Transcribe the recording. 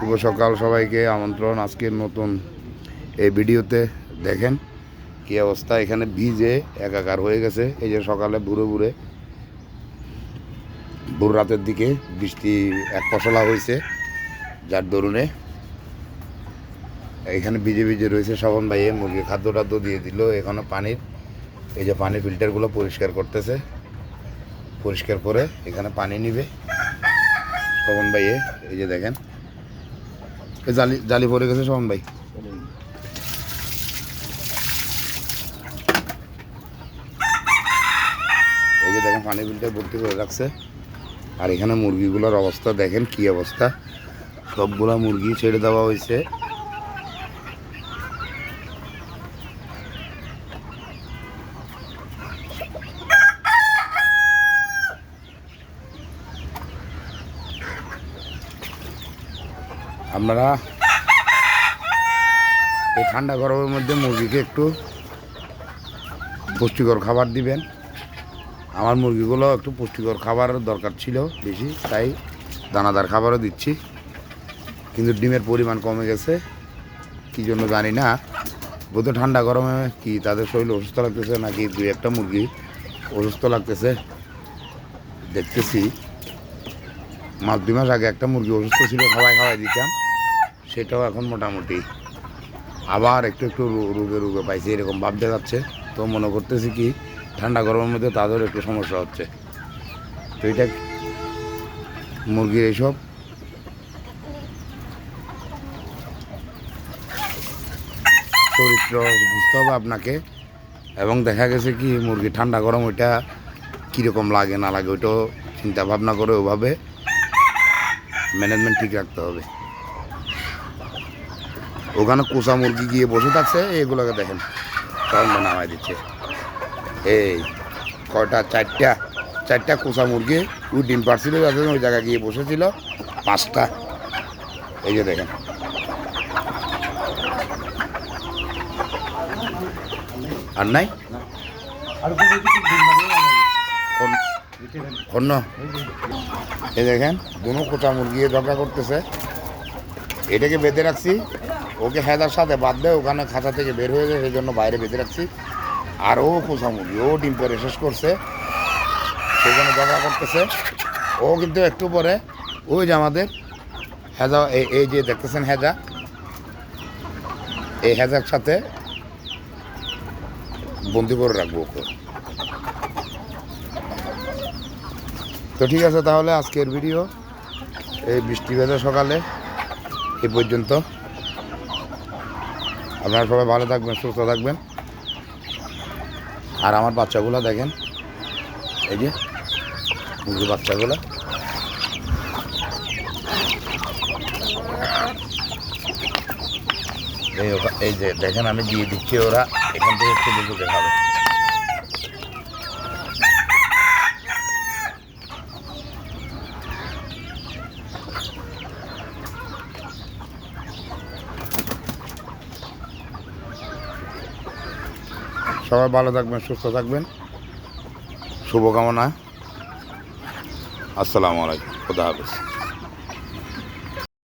শুভ সকাল সবাইকে, আমন্ত্রণ আজকের নতুন এই ভিডিওতে। দেখেন কি অবস্থা, এখানে ভিজে একাকার হয়ে গেছে। এই যে সকালে বুড়ো বুড়ে ভোর রাতের দিকে বৃষ্টি এক ফসলা হয়েছে, যার দরুনে এখানে ভিজে ভিজে রয়েছে শবন ভাইয়ে মুরগি খাদ্য টাদ্য দিয়ে দিল, এখানে পানির, এই যে পানির ফিল্টারগুলো পরিষ্কার করতেছে। পরিষ্কার করে এখানে পানি নিবে। শবন ভাইয়ে এই যে দেখেন জালি জালি পড়ে গেছে শবন ভাই। দেখেন পানি ফিল্টার ভর্তি করে রাখছে। আর এখানে মুরগিগুলোর অবস্থা, দেখেন কি অবস্থা। সবগুলা মুরগি ছেড়ে দেওয়া হয়েছে। আপনারা এই ঠান্ডা গরমের মধ্যে মুরগিকে একটু পুষ্টিকর খাবার দিবেন। আমার মুরগিগুলো একটু পুষ্টিকর খাবার দরকার ছিল বেশি, তাই দানাদার খাবারও দিচ্ছি। কিন্তু ডিমের পরিমাণ কমে গেছে, কী জন্য জানি না। বোধ ঠান্ডা গরমে কি তাদের শরীর অসুস্থ লাগতেছে নাকি দুই একটা মুরগি অসুস্থ লাগতেছে? দেখতেছি। মাস দুই মাস আগে একটা মুরগি অসুস্থ ছিল খাওয়াই খাওয়াই দিতাম। সেটাও এখন মোটামুটি। আবার একটু একটু রোগে রোগে পাইছে, এরকম ভাবতে যাচ্ছে। তো মনে করতেছি কি, ঠান্ডা গরমের মধ্যে তাদের একটু সমস্যা হচ্ছে। তো এটা মুরগির এইসব? চরিত্র বুঝতে হবে আপনাকে। এবং দেখা গেছে কি, মুরগি ঠান্ডা গরম, ওইটা কীরকম লাগে, না লাগে, ওইটাও চিন্তা ভাবনা করে ওভাবে ম্যানেজমেন্ট ঠিক রাখতে হবে। ওখানে কোষা মুরগি গিয়ে বসে থাকছে, এগুলোকে দেখেন। কারণ নামাই দিচ্ছে। এই, কয়টা, চারটা চারটা কোষা মুরগি ওই ডিম পারছিল ওই জায়গায় গিয়ে বসেছিল। পাঁচটা। এই যে দেখেন। আর নাই? অন্য এই দেখেন, দুনো কোচা মুরগি ঝগড়া করতেছে। এটাকে বেঁধে রাখছি। ওকে হেদার সাথে বাদ দেয় ওখানে খাঁচা থেকে বের হয়ে যায় সেই জন্য বাইরে বেঁধে রাখছি। আর ও কোচা মুরগি ও ডিম পেরে শেষ করছে। সেই জন্য ঝগড়া করতেছে। ও কিন্তু একটু পরে, ওই যে আমাদের হেজা, এই এই যে দেখতেছেন হেজা, এই হেজার সাথে বন্দি করে রাখব ওকে। তো ঠিক আছে, তাহলে আজকের ভিডিও এই বৃষ্টি ভেজা সকালে এ পর্যন্ত। আপনারা সবাই ভালো থাকবেন, সুস্থ থাকবেন। আর আমার বাচ্চাগুলো দেখেন, এই যে মুরগি বাচ্চাগুলো। এই এই যে দেখেন, আমি দিয়ে দিচ্ছি ওরা, এখান থেকে একটু খাবে। সবাই ভালো থাকবেন সুস্থ থাকবেন। শুভকামনা। আসসালামু আলাইকুম। খুদা হাফিজ।